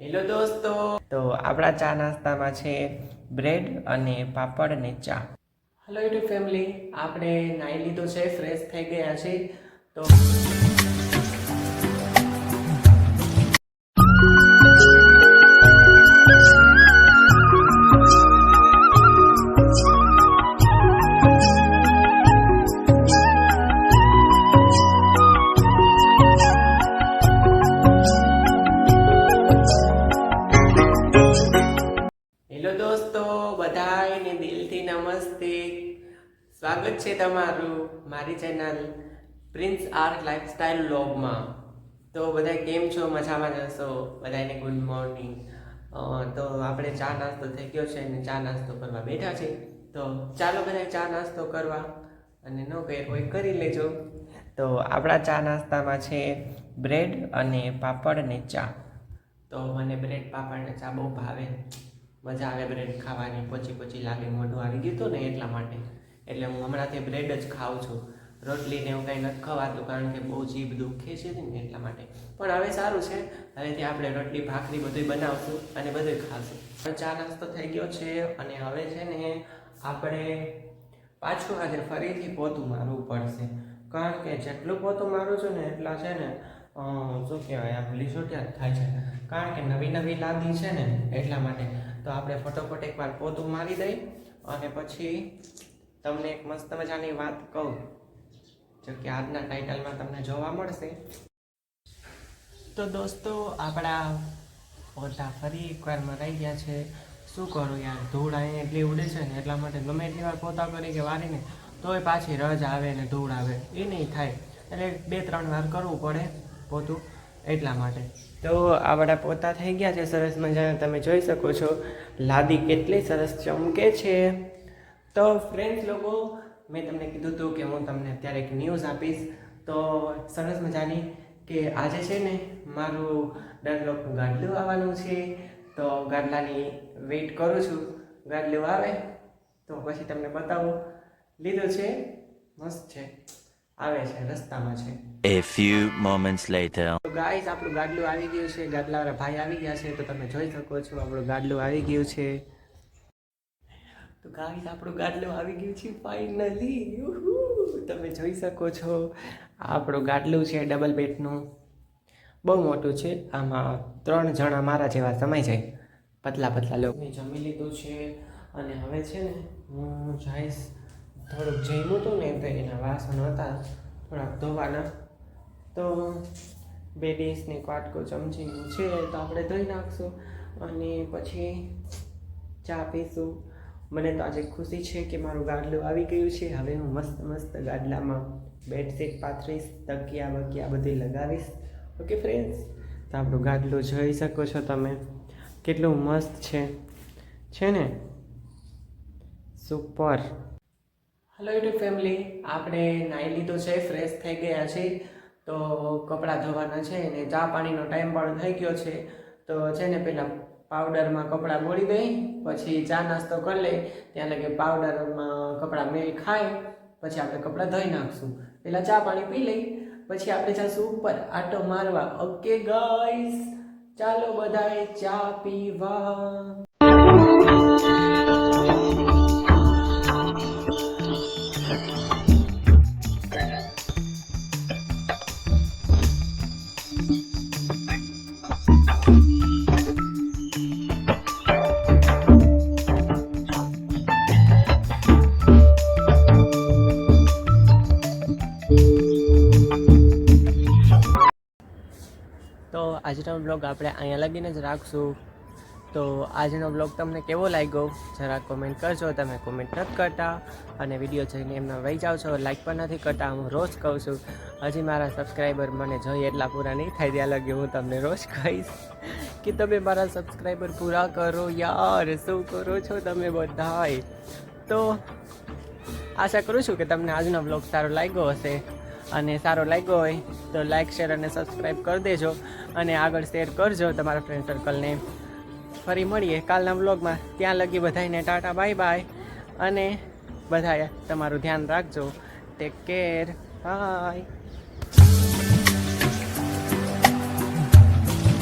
Hello દોસ્તો તો આપણા ચા નાસ્તામાં છે બ્રેડ અને પાપડ અને ચા હેલો યુટ્યુબ ફેમિલી આપણે નાઈ લીધું છે ફ્રેશ થઈ ગયા છે તો સ્વાગત છે તમારું મારી ચેનલ પ્રિન્સ આર લાઈફસ્ટાઈલ લોગમાં તો બધા કેમ છો? મજામાં જશો બધાને ગુડ મોર્નિંગ તો આપણે ચા નાસ્તો થઈ ગયો છે અને ચા નાસ્તો કરવા બેઠા છે. તો ચાલો બધા ચા નાસ્તો કરવા અને ન કહે કોઈ કરી લેજો. તો આપણા ચા નાસ્તામાં છે બ્રેડ અને પાપડ અને ચા. તો મને બ્રેડ પાપડ અને ચા બહુ ભાવે. મજા આવે બ્રેડ ખાવાની. પછી પછી લાગે, મોઢું આવી ગયું હતું ને એટલા માટે. એટલે હું હમણાંથી બ્રેડ જ ખાઉં છું. રોટલી ને એવું કાંઈ નથી ખવાતું કારણ કે બહુ જીભ દુખે છે ને એટલા માટે. પણ હવે સારું છે. હવેથી આપણે રોટલી, ભાખરી બધું બનાવશું અને બધું ખાશું. ચા નાસ્તો થઈ ગયો છે અને હવે છે ને આપણે પાછું આજે ફરીથી પોતું મારવું પડશે. કારણ કે જેટલું પોતું મારું છું ને એટલા છે ને શું કહેવાય, આમ લીસોટિયા થાય છે. કારણ કે નવી નવી લાદી છે ને એટલા માટે. તો આપણે ફટોફટ એકવાર પોતું મારી દઈ અને પછી તમને એક મસ્ત મજાની વાત કહું. જો કે આજના ટાઇટલમાં તમને જોવા મળશે. તો દોસ્તો, આપણા પોતા ફરી એકવાર મરાઈ ગયા છે. શું કરું યાર, ધૂળ અહીં એટલી ઉડે છે ને, એટલા માટે ગમે એટલી વાર પોતા કરી કે વારીને, તોય પાછી રજ આવે ને ધૂળ આવે. એ નહીં થાય. એટલે બે, ત્રણ વાર કરવું પડે પોતું, એટલા માટે. તો આપણા પોતા થઈ ગયા છે, સરસ મજાના. તમે જોઈ શકો છો, લાદી કેટલી સરસ ચમકે છે. તો ફ્રેન્ડ્સ લોકો મેં તમને કીધું હતું કે હું તમને અત્યારે એક ન્યૂઝ આપીશ. તો સરસ મજાની કે આજે છે ને મારું ડનલોકનું ગાડલું આવવાનું છે. તો ગાડલાની વેઇટ કરું છું. ગાડલું આવે તો પછી તમને બતાવું. લીધું છે? મસ્ત છે. આવે છે રસ્તામાં છે. A few moments later. તો ગાઈસ આપણું ગાડલું આવી ગયું છે. ગાડલાવાળા ભાઈ આવી ગયા છે તો તમે જોઈ શકો છો આપણું ગાડલું આવી ગયું છે. તો ગાઈસ, આપણું ગાટલું આવી ગયું છે ફાઇનલી તમે જોઈ શકો છો. આપણું ગાડલું છે ડબલ બેડનું બહુ મોટું છે. આમાં ત્રણ જણા મારા જેવા સમાઈ જાય. પતલા પતલા લોકો. મેં જમી લીધું છે અને હવે છે ને, હું જઈશ. થોડુંક જમ્યું હતું ને તો એના વાસણ હતા. થોડાક ધોવાના. તો બે ડીશને કાટકો ચમચી છે. તો આપણે ધોઈ નાખશું અને પછી ચા પીશું. મને તો આજે ખુશી છે કે મારું ગાડલું આવી ગયું છે. હવે હું મસ્ત મસ્ત ગાડલામાં બેડશીટ પાથરીશ, તકિયા બકિયા બધી લગાવીશ. ઓકે ફ્રેન્ડ્સ તો આપણું ગાડલું જોઈ શકો છો તમે. કેટલું મસ્ત છે. છે ને? સુપર હલો યુટ્યુબ ફેમિલી આપણે નાહી લીધું છે ફ્રેશ થઈ ગયા છે. તો કપડાં ધોવાના છે અને ચા પાણીનો ટાઈમ પણ થઈ ગયો છે. તો છે ને, પહેલાં પાવડરમાં કપડાં બોળી દઈ, પછી ચા નાસ્તો કરી લઈ. ત્યાં લગે પાવડરમાં કપડાં મેલ ખાય પછી આપણે કપડાં ધોઈ નાખશું. પહેલાં ચા પાણી પી લઈ, પછી આપણે જઈશું ઉપર. આટો મારવા. ઓકે ગાઈસ ચાલો બધાએ ચા પીવા. તો આજનો બ્લોગ આપણે અહીંયા લગીને જ રાખશું. તો આજનો બ્લોગ તમને કેવો લાગ્યો? જરા કોમેન્ટ કરજો. તમે કોમેન્ટ નથી કરતા અને વીડિયો જોઈને એમના વહી જાઓ છો. લાઈક પણ નથી કરતા. હું રોજ કહું છું, હજી મારા સબસ્ક્રાઈબર મને જોઈએ એટલા પૂરા નહીં થાય ત્યાં લગી હું તમને રોજ કહીશ. કે તમે મારા સબસ્ક્રાઈબર પૂરા કરો યાર. શું કરો છો તમે બધાય? તો આશા કરું છું કે તમને આજનો બ્લોગ સારો લાગ્યો હશે. અને સારો લાગ્યો હોય તો લાઈક શેર અને સબસ્ક્રાઈબ કરી દેજો અને આગળ શેર કરજો તમારા ફ્રેન્ડ સર્કલને ફરી મળીએ કાલના બ્લોગમાં ત્યાં લગી બધાને ટાટા બાય બાય અને બધાએ તમારું ધ્યાન રાખજો. Take care bye